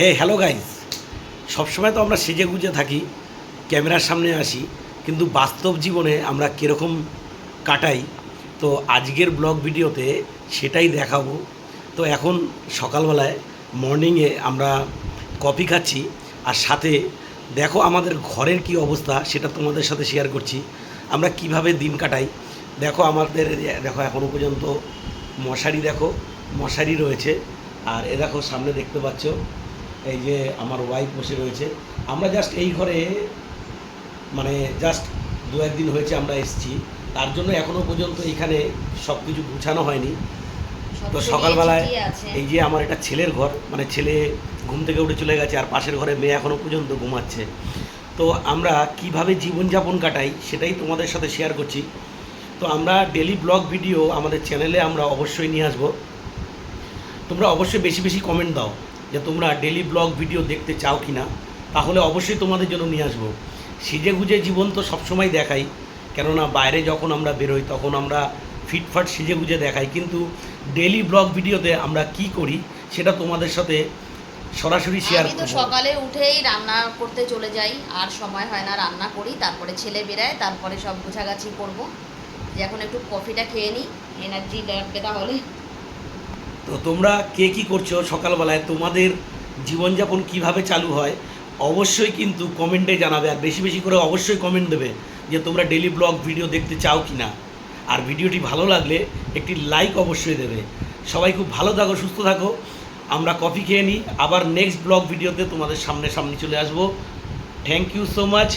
হে hello guys সবসময় তো আমরা সেজে গুজে থাকি, ক্যামেরার সামনে আসি, কিন্তু বাস্তব জীবনে আমরা কীরকম কাটাই, তো আজকের ব্লগ ভিডিওতে সেটাই দেখাবো। তো এখন সকালবেলায় মর্নিংয়ে আমরা কফি খাচ্ছি, আর সাথে দেখো আমাদের ঘরের কি অবস্থা, সেটা তোমাদের সাথে শেয়ার করছি। আমরা কীভাবে দিন কাটাই, দেখো আমাদের দেখো এখনও পর্যন্ত মশারি দেখো, মশারি রয়েছে, আর এ দেখো সামনে দেখতে পাচ্ছ এই যে আমার ওয়াইফ বসে রয়েছে। আমরা জাস্ট এই ঘরে মানে জাস্ট দু একদিন হয়েছে আমরা এসেছি। তার জন্য এখনও পর্যন্ত এখানে সব কিছু গুছানো হয়নি। তো সকালবেলায় এই যে আমার একটা ছেলের ঘর মানে ছেলে ঘুম থেকে উঠে চলে গেছে আর পাশের ঘরে মেয়ে এখনও পর্যন্ত ঘুমাচ্ছে। তো আমরা কীভাবে জীবনযাপন কাটাই সেটাই তোমাদের সাথে শেয়ার করছি। তো আমরা ডেলি ব্লগ ভিডিও আমাদের চ্যানেলে আমরা অবশ্যই নিয়ে আসব। তোমরা অবশ্যই বেশি বেশি কমেন্ট দাও। যে তোমরা ডেলি ব্লগ ভিডিও দেখতে চাও কি না তাহলে অবশ্যই তোমাদের জন্য নিয়ে আসব। সিজে গুজে জীবন তো সবসময় দেখাই কেননা বাইরে যখন আমরা বেরোই তখন আমরা ফিটফাট সিজে গুজে দেখাই। কিন্তু ডেলি ব্লগ ভিডিওতে আমরা কি করি সেটা তোমাদের সাথে সরাসরি শেয়ার আমি তো সকালে উঠেই রান্না করতে চলে যাই আর সময় হয় না রান্না করি তারপরে ছেলে বেরায় তারপরে সব গুছাগাছি করব। যে এখন একটু কফিটা খেয়ে নিই এনার্জি লাগবে তাহলে। তোমরা কে কি করছ সকালবেলায়? তোমাদের জীবনযাপন কীভাবে চালু হয়? অবশ্যই কিন্তু কমেন্টে জানাবে, আর বেশি বেশি করে অবশ্যই কমেন্ট দেবে যে তোমরা ডেলি ব্লগ ভিডিও দেখতে চাও কি না আর ভিডিওটি ভালো লাগলে একটি লাইক অবশ্যই দেবে। সবাই খুব ভালো থাকো, সুস্থ থাকো। আমরা কফি খেয়ে নিই। আবার নেক্সট ব্লগ ভিডিওতে তোমাদের সামনে সামনে চলে আসব। Thank you so much